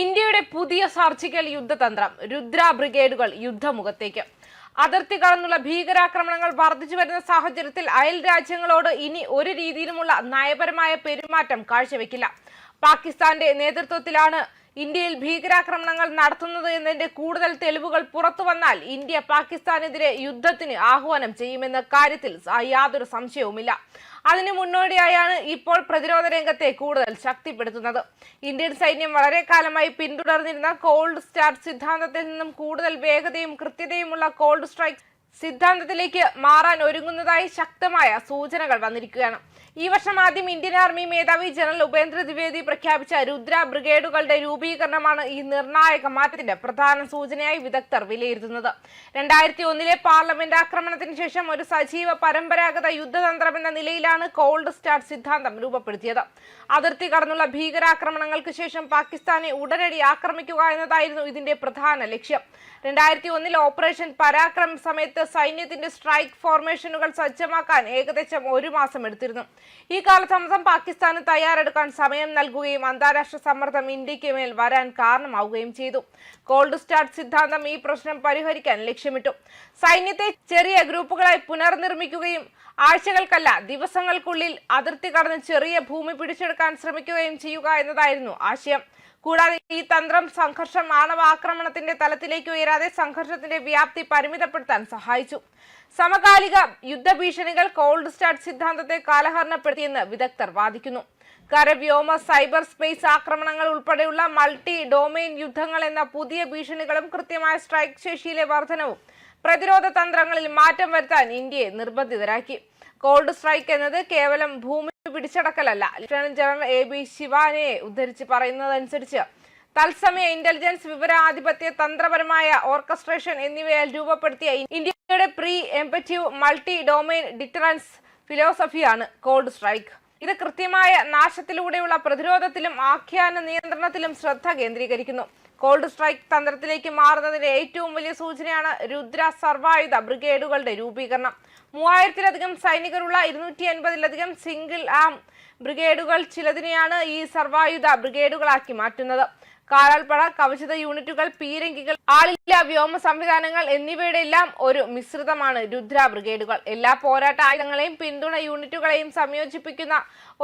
ഇന്ത്യയുടെ പുതിയ സർജിക്കൽ യുദ്ധതന്ത്രം രുദ്ര ബ്രിഗേഡുകൾ യുദ്ധമുഖത്തേക്ക്. അതിർത്തി കടന്നുള്ള ഭീകരാക്രമണങ്ങൾ വർദ്ധിച്ചു വരുന്ന സാഹചര്യത്തിൽ അയൽ രാജ്യങ്ങളോട് ഇനി ഒരു രീതിയിലുമുള്ള നയപരമായ പെരുമാറ്റം കാഴ്ചവെക്കില്ല. പാകിസ്ഥാന്റെ നേതൃത്വത്തിലാണ് ഇന്ത്യയിൽ ഭീകരാക്രമണങ്ങൾ നടത്തുന്നത് എന്നതിന്റെ കൂടുതൽ തെളിവുകൾ പുറത്തു വന്നാൽ ഇന്ത്യ പാകിസ്ഥാനെതിരെ യുദ്ധത്തിന് ആഹ്വാനം ചെയ്യുമെന്ന കാര്യത്തിൽ യാതൊരു സംശയവുമില്ല. അതിന് മുന്നോടിയായാണ് ഇപ്പോൾ പ്രതിരോധ രംഗത്തെ കൂടുതൽ ശക്തിപ്പെടുത്തുന്നത്. ഇന്ത്യൻ സൈന്യം വളരെ കാലമായി പിന്തുടർന്നിരുന്ന കോൾഡ് സ്റ്റാർട്ട് സിദ്ധാന്തത്തിൽ നിന്നും കൂടുതൽ വേഗതയും കൃത്യതയുമുള്ള കോൾഡ് സ്ട്രൈക്ക് സിദ്ധാന്തത്തിലേക്ക് മാറാൻ ഒരുങ്ങുന്നതായി ശക്തമായ സൂചനകൾ വന്നിരിക്കുകയാണ്. ഈ വർഷം ആദ്യം ഇന്ത്യൻ ആർമി മേധാവി ജനറൽ ഉപേന്ദ്ര ദ്വിവേദി പ്രഖ്യാപിച്ച രുദ്ര ബ്രിഗേഡുകളുടെ രൂപീകരണമാണ് ഈ നിർണായക മാറ്റത്തിന്റെ പ്രധാന സൂചനയായി വിദഗ്ധർ വിലയിരുത്തുന്നത്. രണ്ടായിരത്തി ഒന്നിലെ പാർലമെന്റ് ആക്രമണത്തിന് ശേഷം ഒരു സജീവ പരമ്പരാഗത യുദ്ധതന്ത്രമെന്ന നിലയിലാണ് കോൾഡ് സ്റ്റാർട്ട് സിദ്ധാന്തം രൂപപ്പെടുത്തിയത്. അതിർത്തി കടന്നുള്ള ഭീകരാക്രമണങ്ങൾക്ക് ശേഷം പാകിസ്ഥാനെ ഉടനടി ആക്രമിക്കുക എന്നതായിരുന്നു ഇതിന്റെ പ്രധാന ലക്ഷ്യം. രണ്ടായിരത്തി ഒന്നിൽ ഓപ്പറേഷൻ പരാക്രം സമയത്ത് സൈന്യത്തിന്റെ സ്ട്രൈക്ക് ഫോർമേഷനുകൾ സജ്ജമാക്കാൻ ഏകദേശം ഒരു മാസം എടുത്തിരുന്നു. ഈ കാലതാമസം പാകിസ്ഥാന് തയ്യാറെടുക്കാൻ സമയം നൽകുകയും അന്താരാഷ്ട്ര സമ്മർദ്ദം ഇന്ത്യയ്ക്ക് മേൽ വരാൻ കാരണമാവുകയും ചെയ്തു. കോൾഡ് സ്റ്റാർട്ട് സിദ്ധാന്തം ഈ പ്രശ്നം പരിഹരിക്കാൻ ലക്ഷ്യമിട്ടു. സൈന്യത്തെ ചെറിയ ഗ്രൂപ്പുകളായി പുനർനിർമ്മിക്കുകയും ആഴ്ചകൾക്കല്ല ദിവസങ്ങൾക്കുള്ളിൽ അതിർത്തി കടന്ന് ചെറിയ ഭൂമി പിടിച്ചെടുക്കാൻ ശ്രമിക്കുകയും ചെയ്യുക എന്നതായിരുന്നു ആശയം. കൂടാതെ ഈ തന്ത്രം സംഘർഷം ആണവ ആക്രമണത്തിന്റെ തലത്തിലേക്ക് ഉയരാതെ സംഘർഷത്തിന്റെ വ്യാപ്തി പരിമിതപ്പെടുത്താൻ സഹായിച്ചു. സമകാലിക യുദ്ധഭീഷണികൾ കോൾഡ് സ്റ്റാർട്ട് സിദ്ധാന്തത്തെ കാലഹരണപ്പെടുത്തിയെന്ന് വിദഗ്ധർ വാദിക്കുന്നു. കരവ്യോമ സൈബർ സ്പേസ് ആക്രമണങ്ങൾ ഉൾപ്പെടെയുള്ള മൾട്ടി ഡൊമെയിൻ യുദ്ധങ്ങൾ എന്ന പുതിയ ഭീഷണികളും കൃത്യമായ സ്ട്രൈക്ക് ശേഷിയിലെ വർധനവും പ്രതിരോധ തന്ത്രങ്ങളിൽ മാറ്റം വരുത്താൻ ഇന്ത്യയെ നിർബന്ധിതരാക്കി. കോൾഡ് സ്ട്രൈക്ക് എന്നത് കേവലം ഭൂമി പിടിച്ചടക്കലല്ല. ലഫ്റ്റനന്റ് ജനറൽ എ ബി ശിവാനയെ ഉദ്ധരിച്ച് പറയുന്നതനുസരിച്ച് തത്സമയ ഇന്റലിജൻസ് വിവരാധിപത്യ തന്ത്രപരമായ ഓർക്കസ്ട്രേഷൻ എന്നിവയാൽ രൂപപ്പെടുത്തിയ ഇന്ത്യയുടെ preemptive multi domain deterrence ഫിലോസഫിയാണ് കോൾഡ് സ്ട്രൈക്ക് ഇത് കൃത്യമായ നാശത്തിലൂടെയുള്ള പ്രതിരോധത്തിലും ആഖ്യാന നിയന്ത്രണത്തിലും ശ്രദ്ധ കേന്ദ്രീകരിക്കുന്നു. കോൾഡ് സ്ട്രൈക്ക് തന്ത്രത്തിലേക്ക് മാറുന്നതിന്റെ ഏറ്റവും വലിയ സൂചനയാണ് രുദ്ര സർവായുധ ബ്രിഗേഡുകളുടെ രൂപീകരണം. മൂവായിരത്തിലധികം സൈനികരുള്ള ഇരുന്നൂറ്റി അൻപതിലധികം സിംഗിൾ ആം ബ്രിഗേഡുകൾ ചിലതിനെയാണ് ഈ സർവായുധ ബ്രിഗേഡുകളാക്കി മാറ്റുന്നത്. കാലാൾപ്പട കവചിത യൂണിറ്റുകൾ പീരങ്കികൾ ആളില്ല വ്യോമ സംവിധാനങ്ങൾ എന്നിവയുടെ എല്ലാം ഒരു മിശ്രിതമാണ് രുദ്ര ബ്രിഗേഡുകൾ. എല്ലാ പോരാട്ട ആയുധങ്ങളെയും പിന്തുണ യൂണിറ്റുകളെയും സംയോജിപ്പിക്കുന്ന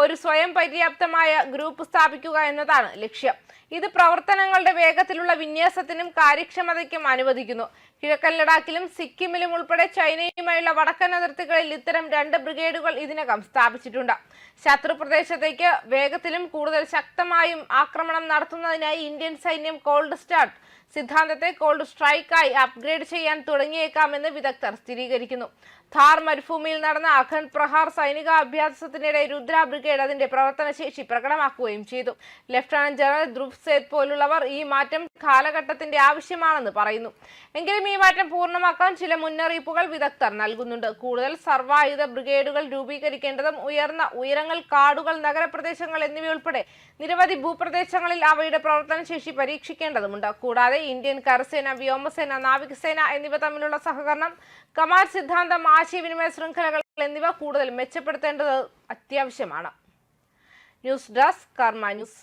ഒരു സ്വയം പര്യാപ്തമായ ഗ്രൂപ്പ് സ്ഥാപിക്കുക എന്നതാണ് ലക്ഷ്യം. ഇത് പ്രവർത്തനങ്ങളുടെ വേഗത്തിലുള്ള വിന്യാസത്തിനും കാര്യക്ഷമതയ്ക്കും അനുവദിക്കുന്നു. കിഴക്കൻ ലഡാക്കിലും സിക്കിമിലും ഉൾപ്പെടെ ചൈനയുമായുള്ള വടക്കൻ അതിർത്തികളിൽ ഇത്തരം രണ്ട് ബ്രിഗേഡുകൾ ഇതിനകം സ്ഥാപിച്ചിട്ടുണ്ട്. ശത്രു പ്രദേശത്തേക്ക് വേഗത്തിലും കൂടുതൽ ശക്തമായും ആക്രമണം നടത്തുന്നതിനായി ഇന്ത്യൻ സൈന്യം കോൾഡ് സ്റ്റാർട്ട്. സിദ്ധാന്തത്തെ കോൾഡ് സ്ട്രൈക്കായി അപ്ഗ്രേഡ് ചെയ്യാൻ തുടങ്ങിയേക്കാമെന്ന് വിദഗ്ധർ സ്ഥിരീകരിക്കുന്നു. ഥാർ മരുഭൂമിയിൽ നടന്ന അഖണ്ഡ് പ്രഹാർ സൈനിക അഭ്യാസത്തിനിടെ രുദ്ര ബ്രിഗേഡ് അതിന്റെ പ്രവർത്തനശേഷി പ്രകടമാക്കുകയും ചെയ്തു. ലഫ്റ്റനന്റ് ജനറൽ ധ്രുവ് സേത് പോലുള്ളവർ ഈ മാറ്റം കാലഘട്ടത്തിന്റെ ആവശ്യമാണെന്ന് പറയുന്നു. എങ്കിലും ഈ മാറ്റം പൂർണമാക്കാൻ ചില മുന്നറിയിപ്പുകൾ വിദഗ്ധർ നൽകുന്നുണ്ട്. കൂടുതൽ സർവായുധ ബ്രിഗേഡുകൾ രൂപീകരിക്കേണ്ടതും ഉയർന്ന ഉയരങ്ങൾ കാടുകൾ നഗരപ്രദേശങ്ങൾ എന്നിവയുൾപ്പെടെ നിരവധി ഭൂപ്രദേശങ്ങളിൽ അവയുടെ പ്രവർത്തനശേഷി പരീക്ഷിക്കേണ്ടതുണ്ട് കൂടാതെ ഇന്ത്യൻ കരസേന വ്യോമസേന നാവികസേന എന്നിവ തമ്മിലുള്ള സഹകരണം കമാൻഡ് സിദ്ധാന്തം ആശയവിനിമയ ശൃംഖലകൾ എന്നിവ കൂടുതൽ മെച്ചപ്പെടുത്തേണ്ടത് അത്യാവശ്യമാണ്. News desk Karma news.